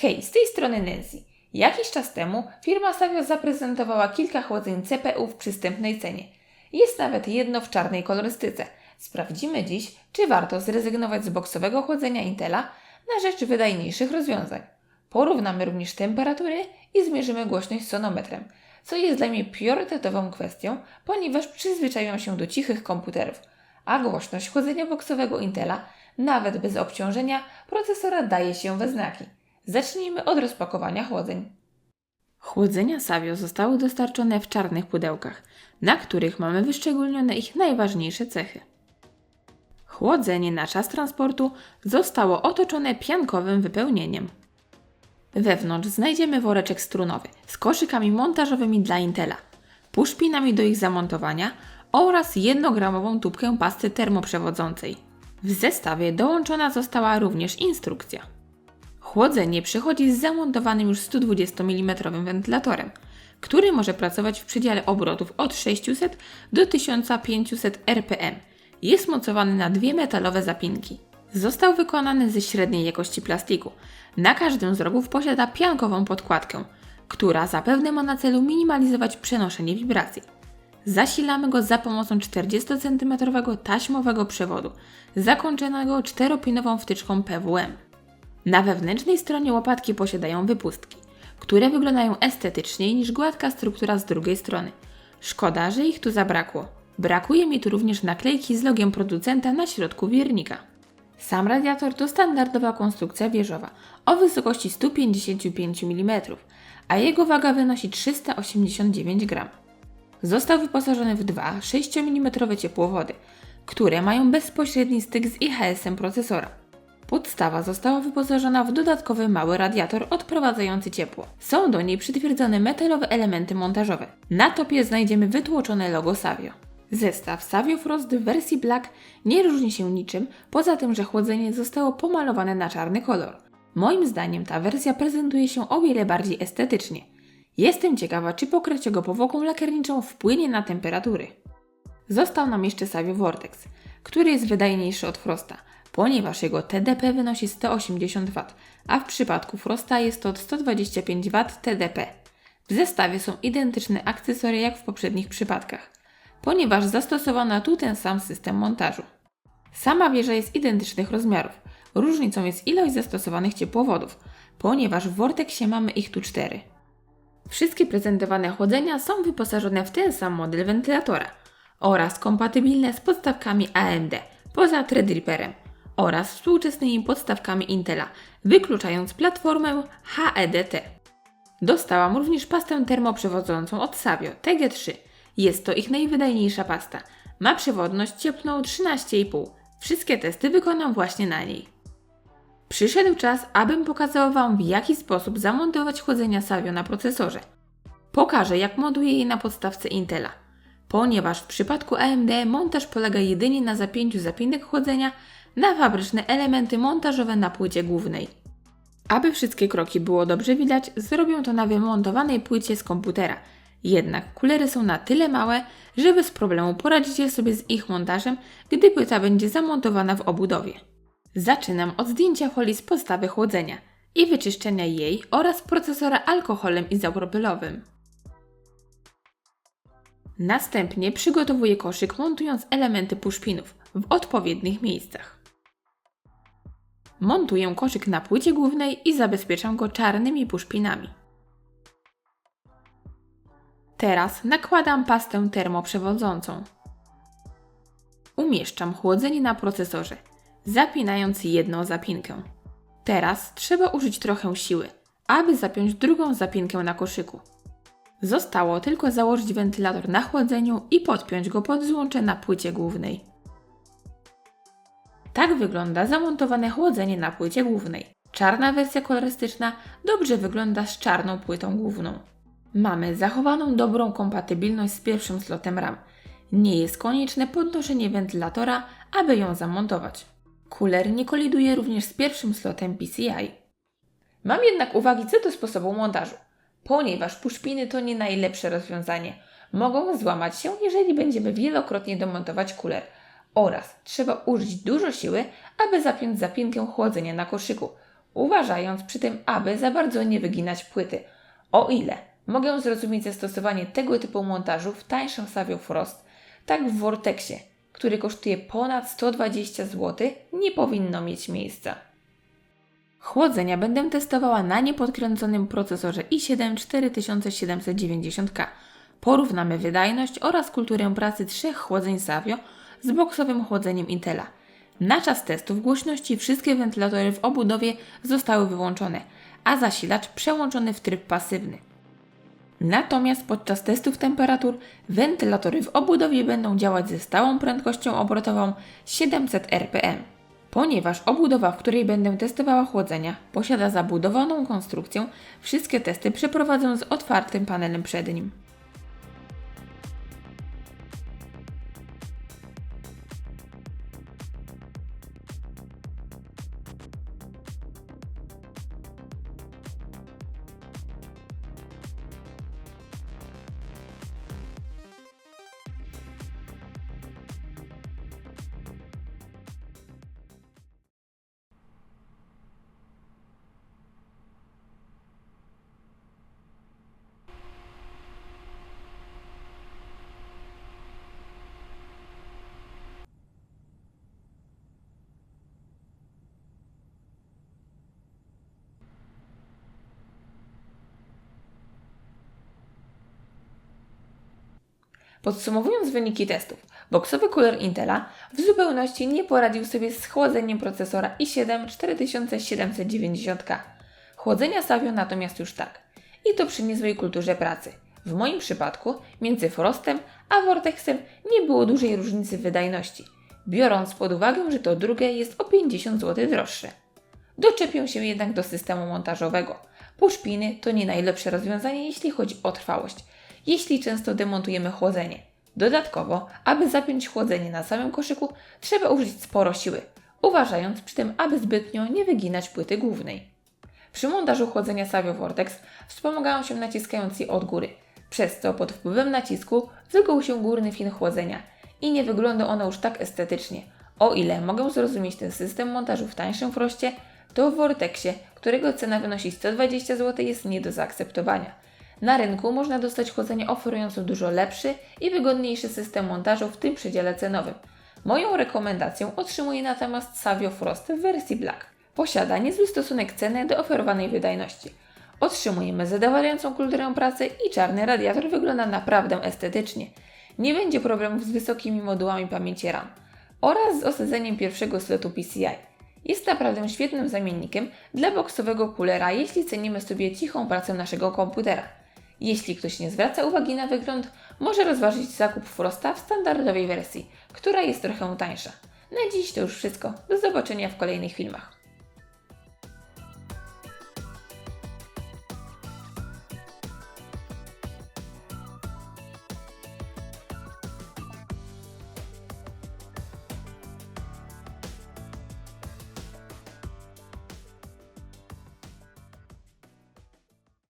Hej, z tej strony Nancy. Jakiś czas temu firma Savio zaprezentowała kilka chłodzeń CPU w przystępnej cenie. Jest nawet jedno w czarnej kolorystyce. Sprawdzimy dziś, czy warto zrezygnować z boksowego chłodzenia Intela na rzecz wydajniejszych rozwiązań. Porównamy również temperatury i zmierzymy głośność sonometrem, co jest dla mnie priorytetową kwestią, ponieważ przyzwyczaiłam się do cichych komputerów, a głośność chłodzenia boksowego Intela, nawet bez obciążenia procesora, daje się we znaki. Zacznijmy od rozpakowania chłodzeń. Chłodzenia Savio zostały dostarczone w czarnych pudełkach, na których mamy wyszczególnione ich najważniejsze cechy. Chłodzenie na czas transportu zostało otoczone piankowym wypełnieniem. Wewnątrz znajdziemy woreczek strunowy z koszykami montażowymi dla Intela, puszpinami do ich zamontowania oraz jednogramową tubkę pasty termoprzewodzącej. W zestawie dołączona została również instrukcja. Chłodzenie przychodzi z zamontowanym już 120 mm wentylatorem, który może pracować w przedziale obrotów od 600 do 1500 rpm. Jest mocowany na dwie metalowe zapinki. Został wykonany ze średniej jakości plastiku. Na każdym z rogów posiada piankową podkładkę, która zapewne ma na celu minimalizować przenoszenie wibracji. Zasilamy go za pomocą 40 cm taśmowego przewodu, zakończonego czteropinową wtyczką PWM. Na wewnętrznej stronie łopatki posiadają wypustki, które wyglądają estetyczniej niż gładka struktura z drugiej strony. Szkoda, że ich tu zabrakło. Brakuje mi tu również naklejki z logiem producenta na środku wiernika. Sam radiator to standardowa konstrukcja wieżowa o wysokości 155 mm, a jego waga wynosi 389 g. Został wyposażony w dwa 6 mm ciepłowody, które mają bezpośredni styk z IHS-em procesora. Podstawa została wyposażona w dodatkowy mały radiator odprowadzający ciepło. Są do niej przytwierdzone metalowe elementy montażowe. Na topie znajdziemy wytłoczone logo Savio. Zestaw Savio Frost w wersji Black nie różni się niczym, poza tym, że chłodzenie zostało pomalowane na czarny kolor. Moim zdaniem ta wersja prezentuje się o wiele bardziej estetycznie. Jestem ciekawa, czy pokrycie go powłoką lakierniczą wpłynie na temperatury. Został nam jeszcze Savio Vortex, który jest wydajniejszy od Frosta, ponieważ jego TDP wynosi 180 W, a w przypadku Frosta jest to 125 W TDP. W zestawie są identyczne akcesoria jak w poprzednich przypadkach, ponieważ zastosowano tu ten sam system montażu. Sama wieża jest identycznych rozmiarów. Różnicą jest ilość zastosowanych ciepłowodów, ponieważ w Vortexie mamy ich tu cztery. Wszystkie prezentowane chłodzenia są wyposażone w ten sam model wentylatora oraz kompatybilne z podstawkami AMD, poza Threadripperem oraz współczesnymi podstawkami Intela, wykluczając platformę HEDT. Dostałam również pastę termoprzewodzącą od Savio TG3. Jest to ich najwydajniejsza pasta. Ma przewodność cieplną 13,5. Wszystkie testy wykonam właśnie na niej. Przyszedł czas, abym pokazał Wam, w jaki sposób zamontować chłodzenia Savio na procesorze. Pokażę, jak montuję je na podstawce Intela. Ponieważ w przypadku AMD montaż polega jedynie na zapięciu zapinek chłodzenia na fabryczne elementy montażowe na płycie głównej. Aby wszystkie kroki było dobrze widać, zrobię to na wymontowanej płycie z komputera. Jednak kulery są na tyle małe, że bez problemu poradzicie sobie z ich montażem, gdy płyta będzie zamontowana w obudowie. Zaczynam od zdjęcia folii z podstawy chłodzenia i wyczyszczenia jej oraz procesora alkoholem izopropylowym. Następnie przygotowuję koszyk montując elementy puszpinów w odpowiednich miejscach. Montuję koszyk na płycie głównej i zabezpieczam go czarnymi puszpinami. Teraz nakładam pastę termoprzewodzącą. Umieszczam chłodzenie na procesorze, zapinając jedną zapinkę. Teraz trzeba użyć trochę siły, aby zapiąć drugą zapinkę na koszyku. Zostało tylko założyć wentylator na chłodzeniu i podpiąć go pod złącze na płycie głównej. Tak wygląda zamontowane chłodzenie na płycie głównej. Czarna wersja kolorystyczna dobrze wygląda z czarną płytą główną. Mamy zachowaną dobrą kompatybilność z pierwszym slotem RAM. Nie jest konieczne podnoszenie wentylatora, aby ją zamontować. Cooler nie koliduje również z pierwszym slotem PCI. Mam jednak uwagi co do sposobu montażu, ponieważ puszpiny to nie najlepsze rozwiązanie. Mogą złamać się, jeżeli będziemy wielokrotnie domontować cooler – oraz trzeba użyć dużo siły, aby zapiąć zapinkę chłodzenia na koszyku. uważając przy tym, aby za bardzo nie wyginać płyty. O ile mogę zrozumieć zastosowanie tego typu montażu w tańszym Savio Frost, tak w Vortexie, który kosztuje ponad 120 zł, nie powinno mieć miejsca. Chłodzenia będę testowała na niepodkręconym procesorze i7 4790K. Porównamy wydajność oraz kulturę pracy trzech chłodzeń Savio z boksowym chłodzeniem Intela. Na czas testów głośności wszystkie wentylatory w obudowie zostały wyłączone, a zasilacz przełączony w tryb pasywny. Natomiast podczas testów temperatur wentylatory w obudowie będą działać ze stałą prędkością obrotową 700 rpm. Ponieważ obudowa, w której będę testowała chłodzenia, posiada zabudowaną konstrukcję, wszystkie testy przeprowadzę z otwartym panelem przednim. Podsumowując wyniki testów, boksowy cooler Intela w zupełności nie poradził sobie z chłodzeniem procesora i7 4790K. Chłodzenia Savio natomiast już tak. I to przy niezłej kulturze pracy. W moim przypadku między Frostem a Vortexem nie było dużej różnicy w wydajności, biorąc pod uwagę, że to drugie jest o 50 zł droższe. Doczepię się jednak do systemu montażowego. Puszpiny to nie najlepsze rozwiązanie, jeśli chodzi o trwałość, jeśli często demontujemy chłodzenie. Dodatkowo, aby zapiąć chłodzenie na samym koszyku, trzeba użyć sporo siły, uważając przy tym, aby zbytnio nie wyginać płyty głównej. Przy montażu chłodzenia Savio Vortex wspomagają się naciskając je od góry, przez co pod wpływem nacisku wyguł się górny fin chłodzenia i nie wygląda ono już tak estetycznie. O ile mogę zrozumieć ten system montażu w tańszym froście, to w Vortexie, którego cena wynosi 120 zł, jest nie do zaakceptowania. Na rynku można dostać chłodzenie oferujące dużo lepszy i wygodniejszy system montażu w tym przedziale cenowym. Moją rekomendację otrzymuje natomiast Savio Frost w wersji Black. Posiada niezły stosunek ceny do oferowanej wydajności. Otrzymujemy zadowalającą kulturę pracy i czarny radiator wygląda naprawdę estetycznie. Nie będzie problemów z wysokimi modułami pamięci RAM oraz z osadzeniem pierwszego slotu PCI. Jest naprawdę świetnym zamiennikiem dla boksowego coolera, jeśli cenimy sobie cichą pracę naszego komputera. Jeśli ktoś nie zwraca uwagi na wygląd, może rozważyć zakup Frosta w standardowej wersji, która jest trochę tańsza. Na dziś to już wszystko. Do zobaczenia w kolejnych filmach.